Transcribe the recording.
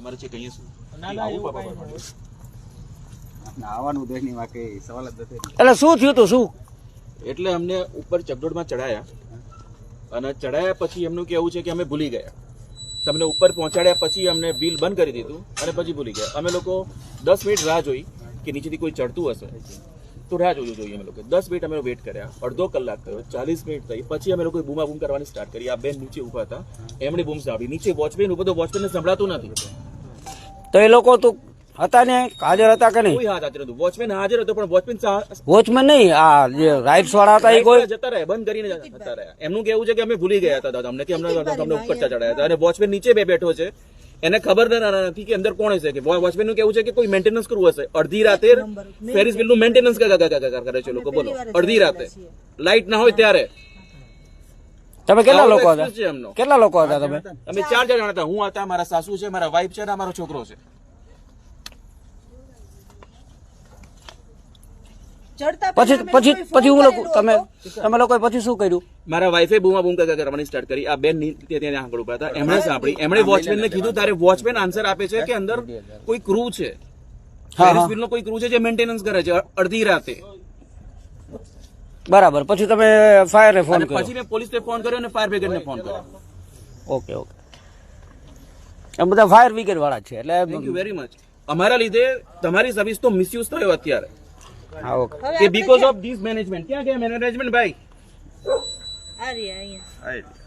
તમારે છે કહીએ શું. આવવાનું સવાલ જ નથી. એટલે શું થયું તું શું? એટલે અમને ઉપર ચકડોળમાં ચડાયા અને ચડાયા પછી એમનું કેવું છે કે અમે ભૂલી ગયા. તમને ઉપર પહોંચાડ્યા પછી અમને વ્હીલ બંધ કરી દીધું અને પછી ભૂલી ગયા. અમે લોકો દસ મિનિટ રાહ જોઈ કે નીચેથી કોઈ ચડતું હશે. તો રાહ જોવું જોઈએ અમે લોકો. દસ મિનિટ અમે વેટ કર્યા. અડધો કલાક થયો ચાલીસ મિનિટ થઈ. પછી અમે લોકો બૂમા બૂમ કરવાની સ્ટાર્ટ કરી. આ બેન નીચે ઊભા હતા. એમણે બૂમ સાંભળી. નીચે વોચમેન ઊભો તો વોચમેનને સંભળાતું નથી. તો એ લોકો તો હતા ને હાજર હતા કે નહીં? કોઈ હાથ હાજર હતું વોચમેન હાજર હતો પણ વોચમેન વોચમેન નહીં આ જે રાઇટ્સ વાળા હતા એ કોઈ જતા રહ્યા બંધ કરીને જતા રહ્યા. એમનું કેવું છે કે અમે ભૂલી ગયા હતા દાદા અમને કે અમને અમને ઉપર ચડાયા હતા. અને વોચમેન નીચે બે બેઠો છે. એને ખબર નથી કે અંદર કોણ હશે કે વોચમેનનું કેવું છે કે કોઈ મેન્ટેનન્સ કરવું હશે. અડધી રાતે ફેરિસ બિલનું મેન્ટેનન્સ કરે છે લોકો બોલો. અડધી રાતે. લાઇટ ના હોય ત્યારે. તમે કેટલા લોકો હતા? કેટલા લોકો હતા તમે? અમે ચાર જણા હતા. હું હતા મારા સાસુ છે મારા વાઈફ છે અને મારો છોકરો છે. પછી પછી પછી હું લોકો તમે. તમે લોકોએ પછી શું કર્યું? મારા વાઈફે બૂમા બૂમ કરતા કરવાની સ્ટાર્ટ કરી. આ બેન ત્યાં આગળ ઊભા હતા. એમણે સાંભળી. એમણે વોચમેન ને કીધું તારે વોચમેન આન્સર આપે છે કે અંદર કોઈ ક્રૂ છે? ફેરિસ કોઈ ક્રૂ છે જે મેન્ટેનન્સ કરે છે? અડધી રાતે. બરાબર. પછી તમે ફાયર ને ફોન કર્યો. પછી મેં પોલીસને ફોન કર્યો અને ફાયર બ્રિગેડ ને ફોન કર્યો. Okay okay. એમ બધા ફાયર બ્રિગેડ વાળા છે એટલે થેન્ક યુ વેરી મચ અમારા લીધે તમારી સર્વિસ તો મિસયુઝ થયો અત્યારે. હા ઓકે. કે બીકોઝ ઓફ ધીસ મેનેજમેન્ટ ક્યાં ગયા મેનેજમેન્ટ ભાઈ? આ રહ્યા અહીંયા